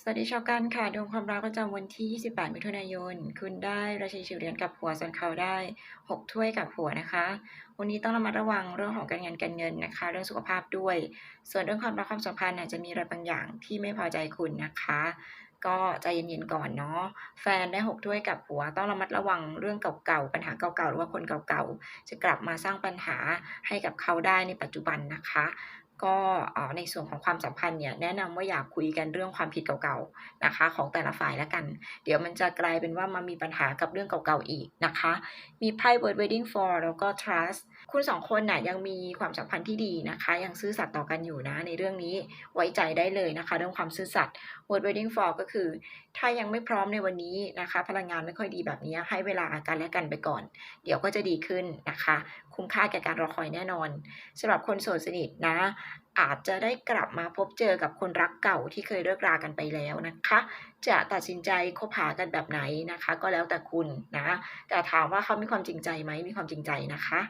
สวัสดีชาวกันค่ะดวงความรักประจำวันที่ 28 มิถุนายน คุณได้ราชินีเรียญกับหัวส่วนเขาได้ 6 ถ้วยกับหัวนะคะ วันนี้ต้องระมัดระวังเรื่องของการงานการเงินนะคะ เรื่องสุขภาพด้วย ส่วนเรื่องความรักความสัมพันธ์อาจจะมีอะไรบางอย่างที่ไม่พอใจคุณนะคะ ก็ใจเย็นๆก่อนเนาะแฟนได้ 6 ถ้วยกับหัวต้องระมัดระวังเรื่องเก่าๆปัญหาเก่าๆหรือว่าคนเก่าๆจะกลับมาสร้างปัญหาให้กับเขาได้ในปัจจุบันนะคะ ก็เอ่อในส่วนของความสัมพันธ์เนี่ยแนะนำว่าอย่าคุยกันเรื่องความผิดเก่าๆนะคะ ของแต่ละฝ่ายแล้วกัน เดี๋ยวมันจะกลายเป็นว่ามามีปัญหากับเรื่องเก่าๆอีกนะคะ มีไพ่ Word Waiting for แล้วก็ Trust คุณสองคนน่ะยังมีความสัมพันธ์ที่ดีนะคะ ยังซื่อสัตย์ต่อกันอยู่นะ ในเรื่องนี้ไว้ใจได้เลยนะคะ เรื่องความซื่อสัตย์ Word Waiting for ก็คือ ถ้ายังไม่พร้อมในวันนี้นะคะ พลังงานไม่ค่อยดีแบบนี้ให้เวลากันและกันไปก่อน เดี๋ยวก็จะดีขึ้นนะคะ คุ้มค่าแก่การรอคอยแน่นอนสำหรับคนโสดสนิทนะ อาจจะได้กลับมาพบเจอกับคนรักเก่าที่เคยเลิกรากันไปแล้วนะคะ จะตัดสินใจคบหากันแบบไหนนะคะ ก็แล้วแต่คุณนะ แต่ถามว่าเขามีความจริงใจไหมมีความจริงใจนะคะ